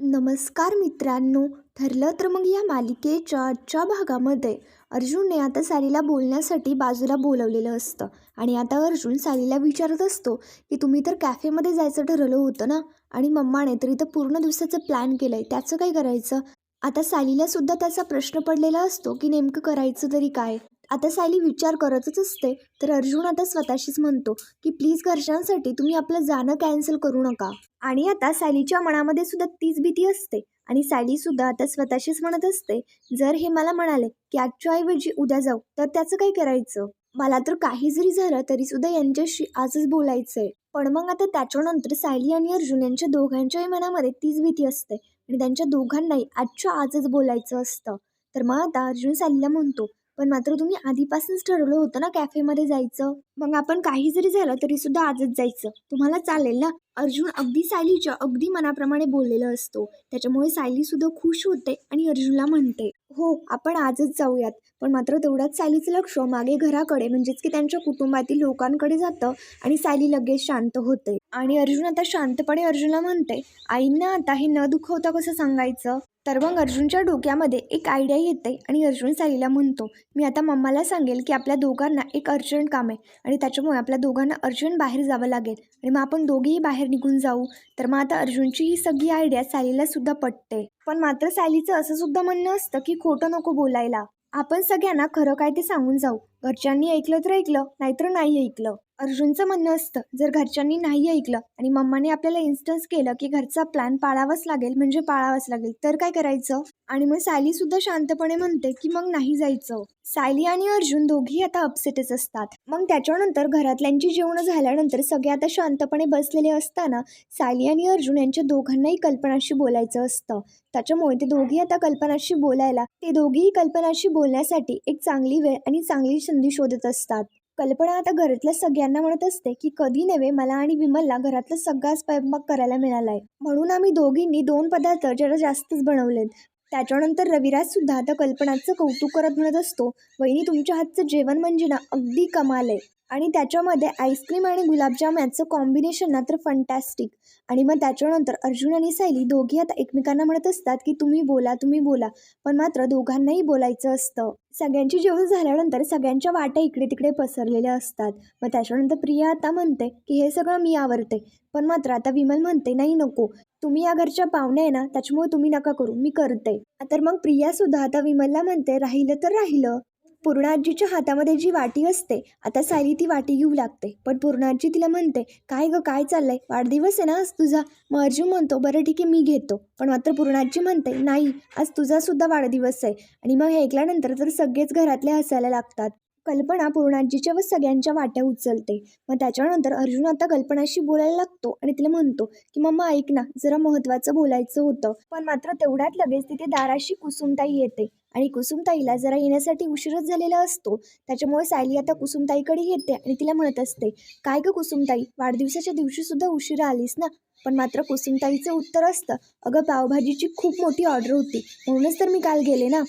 नमस्कार मित्रांनो. ठरलं तर मग या मालिकेच्या आजच्या भागामध्ये अर्जुनने आता सालीला बोलण्यासाठी बाजूला बोलवलेलं असतं आणि आता अर्जुन सालीला विचारत असतो की तुम्ही तर कॅफेमध्ये जायचं ठरवलं होतं ना? आणि मम्माने तर इथं पूर्ण दिवसाचं प्लॅन केलं आहे त्याचं काय करायचं? आता सालीला सुद्धा त्याचा प्रश्न पडलेला असतो की नेमकं करायचं तरी काय? आता सायली विचार करतच असते. तर अर्जुन आता स्वतःशीच म्हणतो की प्लीज घरच्यांसाठी तुम्ही आपलं जाणं कॅन्सल करू नका. आणि आता सायलीच्या मनामध्ये सुद्धा तीच भीती असते. आणि सायली सुद्धा आता स्वतःशीच म्हणत असते जर हे मला म्हणाले की आजच्या ऐवजी उद्या जाऊ तर त्याचं काय करायचं? मला तर काही जरी झालं तरी सुद्धा यांच्याशी आजच बोलायचंय. पण मग आता त्याच्यानंतर सायली आणि अर्जुन यांच्या दोघांच्याही मनामध्ये तीच भीती असते. आणि त्यांच्या दोघांनाही आजच्या आजच बोलायचं असतं. तर मग आता अर्जुन सायलीला म्हणतो पण मात्र तुम्ही आधीपासूनच ठरवलं होतं ना कॅफेमध्ये जायचं. मग आपण काही जरी झालं तरी सुद्धा आजच जायचं. तुम्हाला चालेल ना? अर्जुन अगदी सायलीच्या अगदी मनाप्रमाणे बोललेलं असतो. त्याच्यामुळे सायली सुद्धा खुश होते आणि अर्जुनला म्हणते हो आपण आजच जाऊयात. पण मात्र तेवढ्याच सायलीचं लक्ष मागे घराकडे म्हणजेच की त्यांच्या कुटुंबातील लोकांकडे जातं आणि सायली लगेच शांत होते. आणि अर्जुन आता शांतपणे अर्जुनला म्हणते आईंना आता हे न दुखवता कसं सांगायचं? तर मग अर्जुनच्या डोक्यामध्ये एक आयडिया येते आणि अर्जुन साईला म्हणतो मी आता मम्माला सांगेल की आपल्या दोघांना एक अर्जंट काम आहे आणि त्याच्यामुळे आपल्या दोघांना अर्जंट बाहेर जावं लागेल आणि मग आपण दोघेही बाहेर निघून जाऊ. तर मग आता अर्जुनची ही सगळी आयडिया सायलीला सुद्धा पटते. पण मात्र सायलीचं असं सुद्धा म्हणणं असतं की खोटं नको बोलायला. आपण सगळ्यांना खरं काय ते सांगून जाऊ. घरच्यांनी ऐकलं तर ऐकलं नाहीतर नाही ऐकलं. अर्जुनचं म्हणणं असतं जर घरच्यांनी नाही ऐकलं आणि मम्माने आपल्याला इन्स्टन्स केलं की घरचा प्लॅन पाळावाच लागेल म्हणजे पाळावाच लागेल तर काय करायचं? आणि मग सायली सुद्धा शांतपणे म्हणते की मग नाही जायचं. सायली आणि अर्जुन दोघी आता अपसेटच असतात. मग त्याच्यानंतर घरातल्यांची जेवणं झाल्यानंतर सगळे आता शांतपणे बसलेले असताना सायली आणि अर्जुन यांच्या दोघांनाही कल्पनाशी बोलायचं असतं. त्याच्यामुळे ते दोघी आता कल्पनाशी बोलायला ते दोघीही कल्पनाशी बोलण्यासाठी एक चांगली वेळ आणि चांगली संधी शोधत असतात. कल्पना आता घरातल्या सगळ्यांना म्हणत असते की कधी नव्हे मला आणि विमलला घरातला सगळा स्वयंपाक करायला मिळाला आहे म्हणून आम्ही दोघींनी दोन पदार्थ जरा जास्तच बनवलेत. त्याच्यानंतर रविराज सुद्धा आता कल्पनाचं कौतुक करत म्हणत असतो वहिनी तुमच्या हातचं जेवण म्हणजे ना अगदी कमाल आहे. आणि त्याच्यामध्ये आईस्क्रीम आणि गुलाबजाम याचं कॉम्बिनेशन ना तर फंटॅस्टिक आणि मग त्याच्यानंतर अर्जुन आणि सायली दोघी आता एकमेकांना म्हणत असतात की तुम्ही बोला तुम्ही बोला. पण मात्र दोघांनाही बोलायचं असतं. सगळ्यांची जेवण झाल्यानंतर सगळ्यांच्या वाट्या इकडे तिकडे पसरलेल्या असतात. मग त्याच्यानंतर प्रिया आता म्हणते की हे सगळं मी आवडते पण मात्र आता विमल म्हणते नाही नको. तुम्ही या घरच्या पाहुण्या आहे ना त्याच्यामुळे तुम्ही नका करू मी करते. तर मग प्रिया सुद्धा आता विमलला म्हणते राहिलं तर राहिलं. पूर्णाजीच्या हातामध्ये जी वाटी असते आता सायली ती वाटी घेऊ लागते. पण पूर्णाजी तिला म्हणते काय गं काय चाललंय? वाढदिवस आहे ना आज तुझा? मग अर्जुन म्हणतो बरं ठीक आहे मी घेतो. पण मात्र पूर्णाजी म्हणते नाही आज तुझा सुद्धा वाढदिवस आहे. आणि मग हे ऐकल्यानंतर तर सगळेच घरातले हसायला लागतात. कल्पना पूर्णाजीच्या व सगळ्यांच्या वाट्या उचलते. मग त्याच्यानंतर अर्जुन आता कल्पनाशी बोलायला लागतो आणि तिला म्हणतो की मम्मा ऐक ना जरा महत्त्वाचं बोलायचं होतं. पण मात्र तेवढ्यात लगेच तिथे दाराशी कुसुमताई येते. आणि कुसुमताईला जरा येण्यासाठी उशीरच झालेला असतो. त्याच्यामुळे सायली आता कुसुमताईकडे येते आणि तिला म्हणत असते काय गं कुसुमताई वाढदिवसाच्या दिवशी सुद्धा उशिरा आलीस ना? पण मात्र कुसुमताईचं उत्तर असतं अगं पावभाजीची खूप मोठी ऑर्डर होती म्हणूनच तर मी काल गेले ना.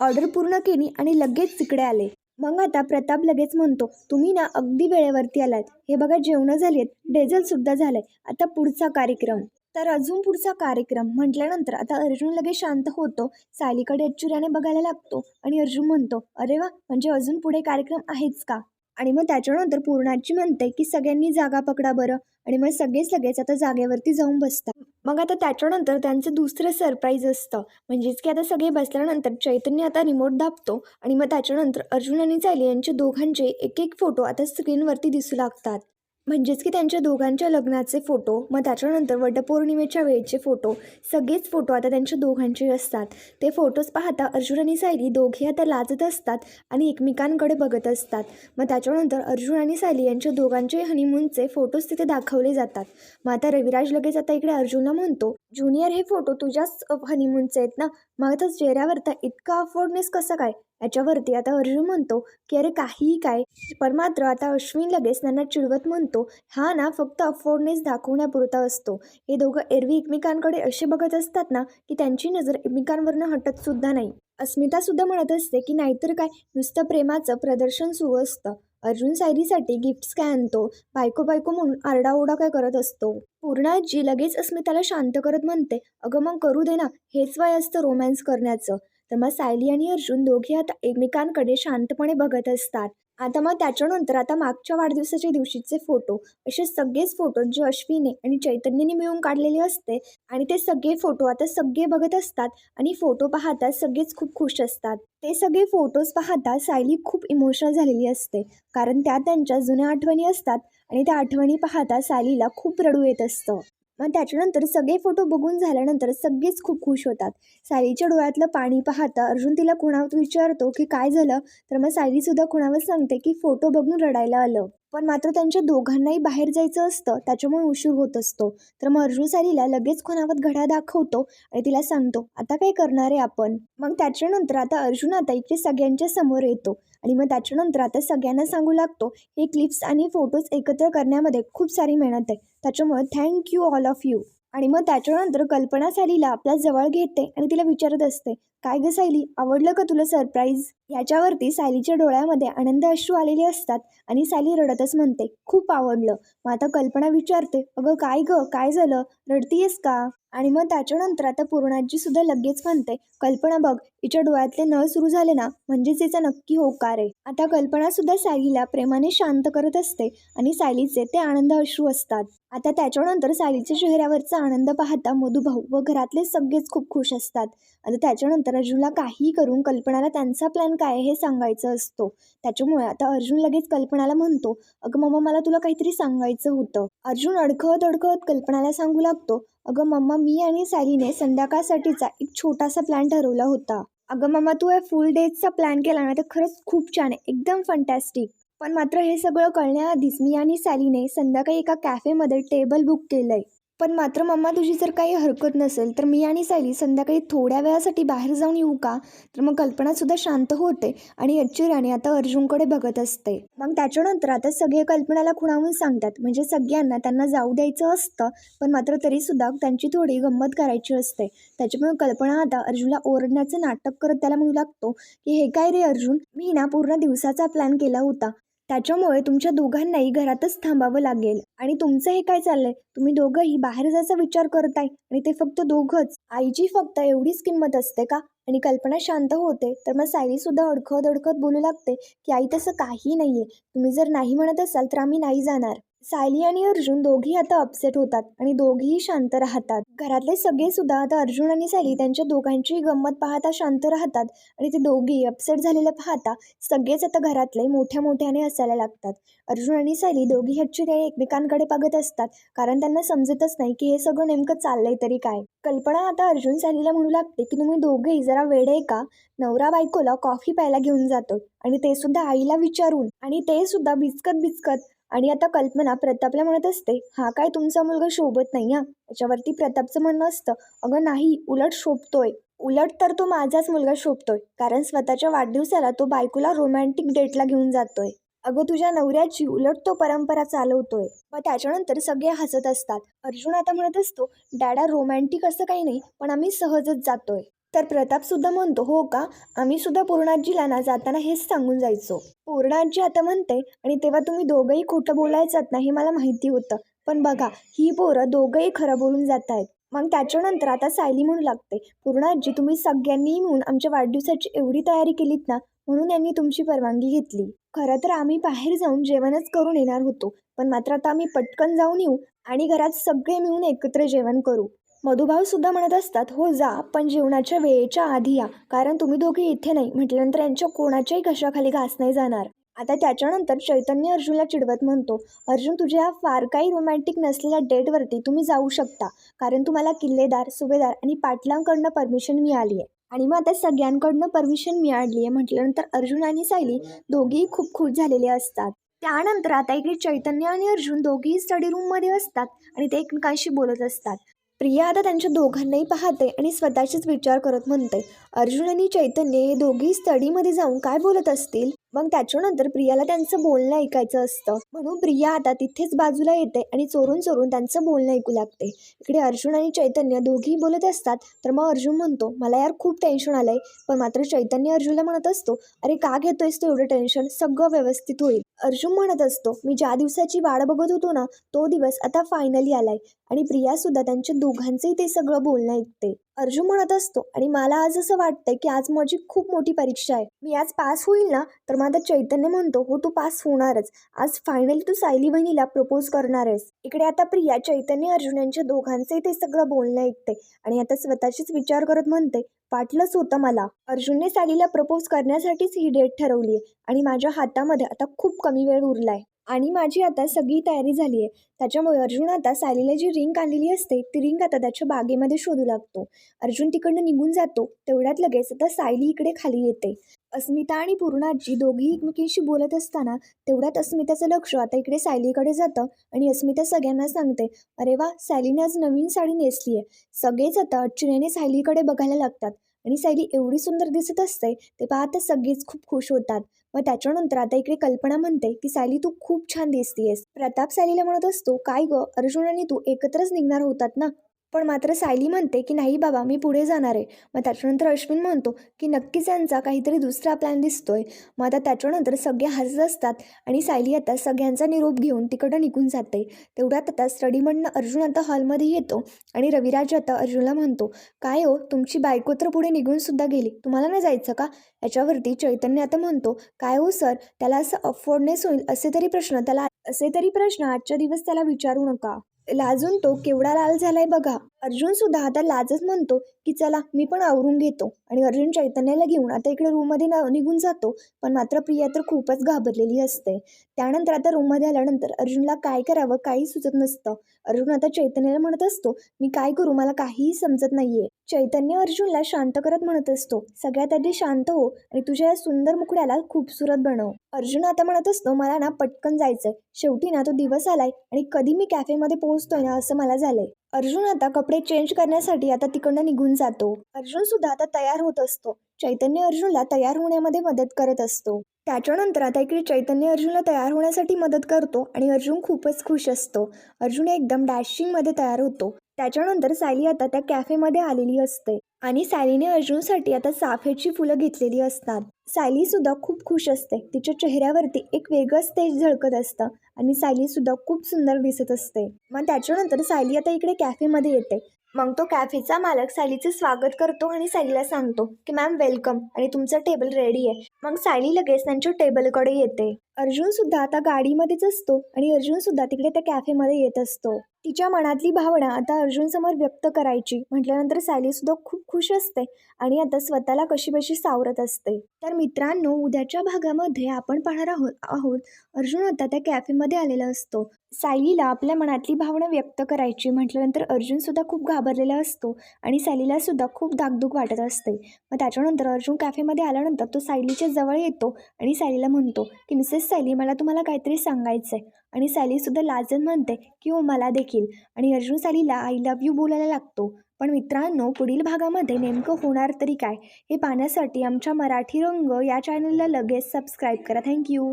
ऑर्डर पूर्ण केली आणि लगेच तिकडे आले. मग आता प्रताप लगेच म्हणतो तुम्ही ना अगदी वेळेवरती आलात. हे बघा जेवणं झाली आहेत डेझल सुद्धा झालंय. आता पुढचा कार्यक्रम. तर अजून पुढचा कार्यक्रम म्हटल्यानंतर आता अर्जुन लगेच शांत होतो. सालीकडे अच्चुऱ्याने बघायला लागतो आणि अर्जुन म्हणतो अरे वा! म्हणजे अजून पुढे कार्यक्रम आहेच का? आणि मग त्याच्यानंतर पूर्णाची म्हणते की सगळ्यांनी जागा पकडा बरं. आणि मग सगळेच लगेच आता जागेवरती जाऊन बसतात. मग आता त्याच्यानंतर त्यांचं दुसरं सरप्राईज असतं. म्हणजेच की आता सगळे बसल्यानंतर चैतन्य आता रिमोट दाबतो. आणि मग त्याच्यानंतर अर्जुन आणि चायली यांचे दोघांचे एक एक फोटो आता स्क्रीनवरती दिसू लागतात. म्हणजेच की त्यांच्या दोघांच्या लग्नाचे फोटो मग त्याच्यानंतर वटपौर्णिमेच्या वेळेचे फोटो सगळेच फोटो आता त्यांच्या दोघांचे असतात. ते फोटोज पाहता अर्जुन आणि सायली दोघे आता लाजत असतात आणि एकमेकांकडे बघत असतात. मग त्याच्यानंतर अर्जुन आणि सायली यांच्या दोघांचे हनीमूनचे फोटोज तिथे दाखवले जातात. मग आता रविराज लगेच आता इकडे अर्जुनला म्हणतो ज्युनियर हे फोटो तुझ्याच हनीमूनचे आहेत ना? मग आता चेहऱ्यावरता इतका अफोर्डनेस कसं काय? याच्यावरती आता अर्जुन म्हणतो की अरे काहीही काय पण मात्र आता अश्विन लगेच त्यांना चिडवत म्हणतो हा ना फक्त अफोर्डनेस दाखवण्यापुरता असतो. हे दोघं एरवी एकमेकांकडे असे बघत असतात ना की त्यांची नजर एकमेकांवरनं हटत सुद्धा नाही. अस्मिता सुद्धा म्हणत असते की नाहीतर काय नुसतं प्रेमाचं प्रदर्शन सुरू असतं. अर्जुन सायरीसाठी गिफ्ट्स काय आणतो? बायको बायको म्हणून आरडाओरडा काय करत असतो? पूर्णाजी लगेच अस्मिताला शांत करत म्हणते अगं मग करू दे ना हेच वय असतं रोमॅन्स करण्याचं. तर मग सायली आणि अर्जुन दोघे आता एकमेकांकडे शांतपणे बघत असतात. आता मग त्याच्यानंतर आता मागच्या वाढदिवसाच्या दिवशीचे फोटो असे सगळेच फोटो जे अश्विने आणि चैतन्यने मिळून काढलेले असते आणि ते सगळे फोटो आता सगळे बघत असतात आणि फोटो पाहता सगळेच खूप खुश असतात. ते सगळे फोटोज पाहता सायली खूप इमोशनल झालेली असते कारण त्या त्यांच्या जुन्या आठवणी असतात आणि त्या आठवणी पाहता सायलीला खूप रडू येत असतं. मग त्याच्यानंतर सगळे फोटो बघून झाल्यानंतर सगळेच खूप खुश होतात. सायलीच्या डोळ्यातलं पाणी पाहता अर्जुन तिला कुणावर विचारतो की काय झालं? तर मग सायलीसुद्धा कुणावर सांगते की फोटो बघून रडायला आलं. पण मात्र त्यांच्या दोघांनाही बाहेर जायचं असतं त्याच्यामुळे उशीर होत असतो. तर मग अर्जुन सायलीला लगेच कुणावर घड्या दाखवतो आणि तिला सांगतो आता काय करणार आहे आपण? मग त्याच्यानंतर आता अर्जुन आता इकडे सगळ्यांच्या समोर येतो. आणि मग त्याच्यानंतर आता सगळ्यांना सांगू लागतो हे क्लिप्स आणि फोटोज एकत्र करण्यामध्ये खूप सारी मेहनत आहे. त्याच्यामुळे thank you all of you आणि मग त्याच्यानंतर कल्पना सालीला आपल्या जवळ घेते आणि तिला विचारत असते काय गं सायली? आवडलं का तुला सरप्राईज? याच्यावरती सायलीच्या डोळ्यामध्ये आनंद अश्रू आलेले असतात आणि सायली रडतच म्हणते खूप आवडलं. मग आता कल्पना विचारते अगं काय गं? काय झालं? रडतीयस का? आणि मग त्याच्यानंतर आता पूर्णाजी सुद्धा लगेच म्हणते कल्पना बघ हिच्या डोळ्यातले नळ सुरू झाले ना म्हणजेच हिचा नक्की होकार आहे आता कल्पना सुद्धा सायलीला प्रेमाने शांत करत असते आणि सायलीचे ते आनंद अश्रू असतात. आता त्याच्यानंतर सायलीच्या चेहऱ्यावरचा आनंद पाहता मधुभाऊ व घरातले सगळेच खूप खुश असतात. आता त्याच्यानंतर राजूला काही करून कल्पनाला त्यांचा प्लॅन काय हे सांगायचं असतो. त्याच्यामुळे आता अर्जुन लगेच कल्पनाला म्हणतो अगं मम्मा मला तुला काहीतरी सांगायचं होतं. अर्जुन अडखळत अडखळत कल्पनाला सांगू लागतो अगं मम्मा मी आणि सायलीने संध्याकाळसाठीचा एक छोटासा प्लॅन ठरवला होता. अगं मम्मा तू या फुल डेजचा प्लॅन केला ना तर खरंच खूप छान आहे एकदम फंटॅस्टिक पण मात्र हे सगळं कळण्याआधीच मी आणि सालीने संध्याकाळी एका कॅफेमध्ये टेबल बुक केलं आहे पण मात्र मम्मा तुझी जर काही हरकत नसेल तर मी आणि सायली संध्याकाळी थोड्या वेळासाठी बाहेर जाऊन येऊ का? तर मग कल्पनासुद्धा शांत होते आणि राणी आता अर्जुनकडे बघत असते. मग त्याच्यानंतर आता सगळे कल्पनाला खुणावून सांगतात. म्हणजे सगळ्यांना त्यांना जाऊ द्यायचं असतं पण मात्र तरीसुद्धा त्यांची थोडी गंमत करायची असते. त्याच्यामुळे कल्पना आता अर्जुनला ओरडण्याचं नाटक करत त्याला म्हणू लागतो की हे काय रे अर्जुन? मी ना पूर्ण दिवसाचा प्लॅन केला होता. त्याच्यामुळे तुमच्या दोघांनाही घरातच थांबावं लागेल. आणि तुमचं हे काय चाललंय? तुम्ही दोघंही बाहेर जायचा विचार करताय आणि ते फक्त दोघंच. आईची फक्त एवढीच किंमत असते का? आणि कल्पना शांत होते तर मग सायली सुद्धा अडखत अडखत बोलू लागते की आई तसं काही नाहीये. तुम्ही जर नाही म्हणत असाल तर आम्ही नाही जाणार. सायली आणि अर्जुन दोघी आता अपसेट होतात आणि दोघीही शांत राहतात. घरातले सगळे सुद्धा आता अर्जुन आणि सायली त्यांच्या दोघांची गंमत पाहता शांत राहतात आणि ते दोघी अपसेट झालेलं पाहता सगळेच आता घरातले मोठ्या मोठ्याने हसायला लागतात. अर्जुन आणि सायली दोघी ॲक्च्युली एकमेकांकडे बघत असतात कारण त्यांना समजतच नाही की हे सगळं नेमकं चाललंय तरी काय. कल्पना आता अर्जुन सायलीला म्हणू लागते की तुम्ही दोघेही जरा वेडे का? नवरा बायकोला कॉफी प्यायला घेऊन जातो आणि ते सुद्धा आईला विचारून आणि ते सुद्धा बिचकत बिचकत आणि आता कल्पना प्रतापला म्हणत असते हा काय तुमचा मुलगा शोभत नाही हा? याच्यावरती प्रतापचं म्हणणं असतं. अगं नाही उलट शोभतोय. उलट तर तो माझाच मुलगा शोभतोय कारण स्वतःच्या वाढदिवसाला तो बायकोला रोमॅन्टिक डेटला घेऊन जातोय. अगं तुझ्या नवऱ्याची उलट तो परंपरा चालवतोय. मग त्याच्यानंतर सगळे हसत असतात. अर्जुन आता म्हणत असतो डॅडा रोमॅन्टिक असं काही नाही पण आम्ही सहजच जातोय. तर प्रतापसुद्धा म्हणतो हो का? आम्ही सुद्धा पूर्णाजीला ना जाताना हेच सांगून जायचो. पूर्णाजी आता म्हणते आणि तेव्हा तुम्ही दोघंही खोटं बोलायचात ना हे मला माहिती होतं. पण बघा ही पोरं दोघंही खरं बोलून जात आहेत मग त्याच्यानंतर आता सायली म्हणू लागते पूर्णाजी तुम्ही सगळ्यांनी मिळून आमच्या वाढदिवसाची एवढी तयारी केलीत ना म्हणून यांनी तुमची परवानगी घेतली. खरं तर आम्ही बाहेर जाऊन जेवणच करून येणार होतो पण मात्र आता आम्ही पटकन जाऊन येऊ आणि घरात सगळे मिळून एकत्र जेवण करू. मधुभाऊसुद्धा म्हणत असतात हो जा पण जेवणाच्या वेळेच्या आधी या कारण तुम्ही दोघे इथे नाही म्हटल्यानंतर यांच्या कोणाच्याही घशाखाली घास नाही जाणार. आता त्याच्यानंतर चैतन्य अर्जुनला चिडवत म्हणतो अर्जुन तुझ्या फार काही रोमॅन्टिक नसलेल्या डेटवरती तुम्ही जाऊ शकता कारण तुम्हाला किल्लेदार सुभेदार आणि पाटलांकडनं परमिशन मिळाली आहे आणि मग आता सगळ्यांकडनं परमिशन मिळाली आहे म्हटल्यानंतर अर्जुन आणि सायली दोघेही खूप खुश झालेले असतात. त्यानंतर आता इकडे चैतन्य आणि अर्जुन दोघेही स्टडी रूममध्ये असतात आणि ते एकमेकांशी बोलत असतात. प्रिया आता त्यांच्या दोघांनाही पाहते आणि स्वतःचेच विचार करत म्हणते अर्जुन आणि चैतन्य हे दोघेही स्टडीमध्ये जाऊन काय बोलत असतील? मग त्याच्यानंतर प्रियाला त्यांचं बोलणं ऐकायचं असतं. म्हणून प्रिया आता तिथेच बाजूला येते आणि चोरून चोरून त्यांचं बोलणं ऐकू लागते. इकडे अर्जुन आणि चैतन्य दोघेही बोलत असतात. तर मग अर्जुन म्हणतो मला यार खूप टेन्शन आलंय. पण मात्र चैतन्य अर्जुनला म्हणत असतो अरे का घेतोयस तू एवढं टेन्शन सगळं व्यवस्थित होईल. अर्जुन म्हणत असतो मी ज्या दिवसाची वाट बघत होतो ना तो दिवस आता फायनली आलाय. आणि प्रिया सुद्धा त्यांच्या दोघांचंही ते सगळं बोलणं ऐकते. अर्जुन म्हणत असतो आणि मला आज असं वाटतंय की आज माझी खूप मोठी परीक्षा आहे. मी आज पास होईल ना? तर माझा चैतन्य म्हणतो हो तू पास होणारच. आज फायनली तू सायली बहिणीला प्रपोज करणार आहेस. इकडे आता प्रिया चैतन्य अर्जुन यांच्या दोघांचंही ते सगळं बोलणं ऐकते आणि आता स्वतःचीच विचार करत म्हणते वाटलंच होतं मला. अर्जुनने सायलीला प्रपोज करण्यासाठीच ही डेट ठरवली आहे आणि माझ्या हातामध्ये आता खूप कमी वेळ उरलाय. आणि माझी आता सगळी तयारी झाली आहे. त्याच्यामुळे अर्जुन आता सायलीला जी रिंग आणलेली असते ती रिंग आता त्याच्या बागेमध्ये शोधू लागतो. अर्जुन तिकडनं निघून जातो. तेवढ्यात लगेच आता सायली इकडे खाली येते. अस्मिता आणि पूर्णाजी दोघी एकमेकींशी बोलत असताना तेवढ्यात अस्मिताचं लक्ष आता इकडे सायलीकडे जातं आणि अस्मिता सगळ्यांना सांगते अरे वा सायलीने आज नवीन साडी नेसली आहे सगळेच आता अडचणीने सायलीकडे बघायला लागतात. आणि सायली एवढी सुंदर दिसत असते ते पाहता सगळेच खूप खुश होतात. मग त्याच्यानंतर आता इकडे कल्पना म्हणते की सायली तू खूप छान दिसतीयस. प्रताप सायलीला म्हणत असतो काय ग? अर्जुन आणि तू एकत्रच निघणार होतात ना? पण मात्र सायली म्हणते की नाही बाबा मी पुढे जाणार आहे. मग त्याच्यानंतर अश्विन म्हणतो की नक्कीच यांचा काहीतरी दुसरा प्लॅन दिसतोय. मग आता त्याच्यानंतर सगळे हसत असतात आणि सायली आता सगळ्यांचा निरोप घेऊन तिकडं निघून जाते. तेवढ्यात आता स्टडीमधनं अर्जुन आता हॉलमध्ये येतो आणि रविराज आता अर्जुनला म्हणतो काय हो तुमची बायको तर पुढे निघून सुद्धा गेली. तुम्हाला नाही जायचं का? याच्यावरती चैतन्य आता म्हणतो काय हो सर? त्याला असं अफोर्डनेस होईल असे तरी प्रश्न त्याला असे तरी प्रश्न आजच्या दिवस त्याला विचारू नका. लाजून तो केवढा लाल झाला आहे बघा. अर्जुन सुद्धा आता लाजच म्हणतो की चला मी पण आवरून घेतो. आणि अर्जुन चैतन्याला घेऊन आता इकडे रूममध्ये न निघून जातो. पण मात्र प्रिया तर खूपच घाबरलेली असते. त्यानंतर आता रूममध्ये आल्यानंतर अर्जुनला काय करावं काही सुचत नसतं. अर्जुन आता चैतन्याला म्हणत असतो मी काय करू? मला काहीही समजत नाहीये. चैतन्य अर्जुनला शांत करत म्हणत असतो सगळ्यात आधी शांत हो आणि तुझ्या या सुंदर मुकड्याला खूपसूरत बनव. अर्जुन आता म्हणत असतो मला ना पटकन जायचंय. शेवटी ना तो दिवस आलाय आणि कधी मी कॅफेमध्ये पोहोचतोय ना असं मला झालंय. अर्जुन आता कपडे चेंज करण्यासाठी आता तिकडनं निघून जातो. अर्जुन सुद्धा आता तयार होत असतो. चैतन्य अर्जुनला तयार होण्यामध्ये मदत करत असतो. त्याच्यानंतर आता इकडे चैतन्य अर्जुनला तयार होण्यासाठी मदत करतो आणि अर्जुन खूपच खुश असतो. अर्जुन एकदम डॅशिंगमध्ये तयार होतो. त्याच्यानंतर सायली आता त्या कॅफेमध्ये आलेली असते आणि सायलीने अर्जुनसाठी आता चाफ्याची फुलं घेतलेली असतात. सायली सुद्धा खूप खुश असते. तिच्या चेहऱ्यावरती एक वेगळंच तेज झळकत असतं आणि सायली सुद्धा खूप सुंदर दिसत असते. मग त्याच्यानंतर सायली आता इकडे कॅफेमध्ये येते. मग तो कॅफेचा मालक सायलीचे स्वागत करतो आणि सायलीला सांगतो की मॅम वेलकम आणि तुमचं टेबल रेडी आहे. मग सायली लगेच त्यांच्या टेबलकडे येते. अर्जुन सुद्धा आता गाडीमध्येच असतो आणि अर्जुन सुद्धा तिकडे त्या कॅफेमध्ये येत असतो. तिच्या मनातली भावना आता अर्जुन समोर व्यक्त करायची. म्हटल्यानंतर सायली सुद्धा खूप खुश असते आणि आता स्वतःला कशी बशी सावरत असते. तर मित्रांनो उद्याच्या भागामध्ये आपण पाहणार आहोत आहोत अर्जुन आता त्या कॅफेमध्ये आलेला असतो. सायलीला आपल्या मनातली भावना व्यक्त करायची. म्हटल्यानंतर अर्जुन सुद्धा खूप घाबरलेला असतो आणि सायलीला सुद्धा खूप दागदुग वाटत असते. मग त्याच्यानंतर अर्जुन कॅफेमध्ये आल्यानंतर तो सायलीच्या जवळ येतो आणि सायलीला म्हणतो की मिसेस सॅली मला तुम्हाला काहीतरी सांगायचं आहे आणि सॅलीसुद्धा लाजत म्हणते की हो मला देखील. आणि अर्जुन सॅलीला आय लव्ह यू बोलायला लागतो. पण मित्रांनो पुढील भागामध्ये नेमकं होणार तरी काय? हे पाहण्यासाठी आमच्या मराठी रंग या चॅनलला लगेच सबस्क्राईब करा. थँक्यू